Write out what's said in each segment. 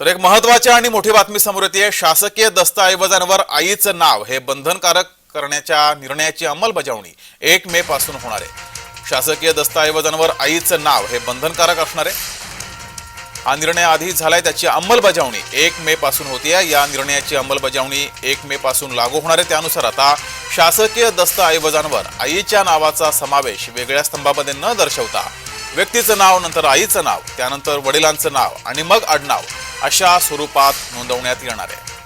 तर एक महत्वाची आणि मोठी बातमी समोर येते. शासकीय दस्तऐवजांवर आईचं नाव हे बंधनकारक करण्याच्या निर्णयाची अंमलबजावणी एक मे पासून होणार आहे. शासकीय दस्तऐवजांवर आईचं नाव हे बंधनकारक असणार आहे. हा निर्णय आधी झालाय त्याची अंमलबजावणी एक मे पासून होतीये या निर्णयाची अंमलबजावणी एक मे पासून लागू होणार आहे. त्यानुसार आता शासकीय दस्तऐवजांवर आईच्या नावाचा समावेश वेगळ्या स्तंभामध्ये न दर्शवता व्यक्तीचं नाव नंतर आईचं नाव त्यानंतर वडिलांचं नाव आणि मग आडनाव अशा स्वरूपात नोंदवण्यात येणार आहे.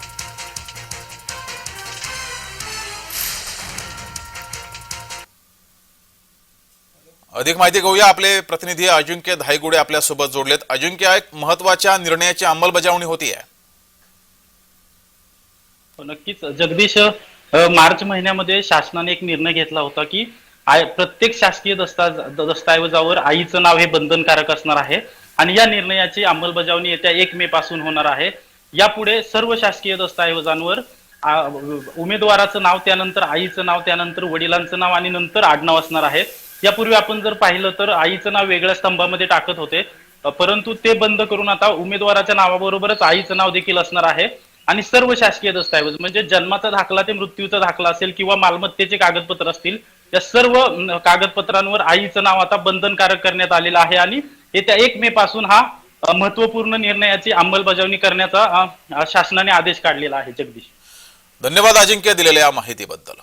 अधिक माहिती घेऊया. आपले प्रतिनिधी अजिंक्य धायगुडे आपल्यासोबत जोडलेत. अजिंक्य एक महत्त्वाच्या निर्णयाची अंमलबजावणी होतीये. आहे नक्कीच. जगदीश मार्च महिन्यामध्ये शासनाने एक निर्णय घेतला होता की आय- प्रत्येक शासकीय दस्ता दस्तऐवजावर आईचं नाव हे बंधनकारक असणार आहे. आणि या निर्णयाची अंमलबजावणी येत्या एक मे पासून होणार आहे. यापुढे सर्व शासकीय दस्तऐवजांवर उमेदवाराचं नाव त्यानंतर आईचं नाव त्यानंतर वडिलांचं नाव आणि नंतर आडनाव असणार आहे. यापूर्वी आपण जर पाहिलं तर आईचं नाव वेगळ्या स्तंभामध्ये टाकत होते. परंतु ते बंद करून आता उमेदवाराच्या नावाबरोबरच आईचं नाव देखील असणार आहे. आणि सर्व शासकीय दस्तऐवज म्हणजे जन्माचा दाखला ते मृत्यूचा दाखला असेल किंवा मालमत्तेचे कागदपत्र असतील या सर्व कागदपत्रांवर आईचं नाव आता बंधनकारक करण्यात आलेलं आहे. आणि येत्या एक मे पासून हा महत्त्वपूर्ण निर्णयाची अंमलबजावणी करण्याचा शासनाने आदेश काढलेला आहे जगदीश. धन्यवाद अजिंक्य दिलेल्या या माहितीबद्दल.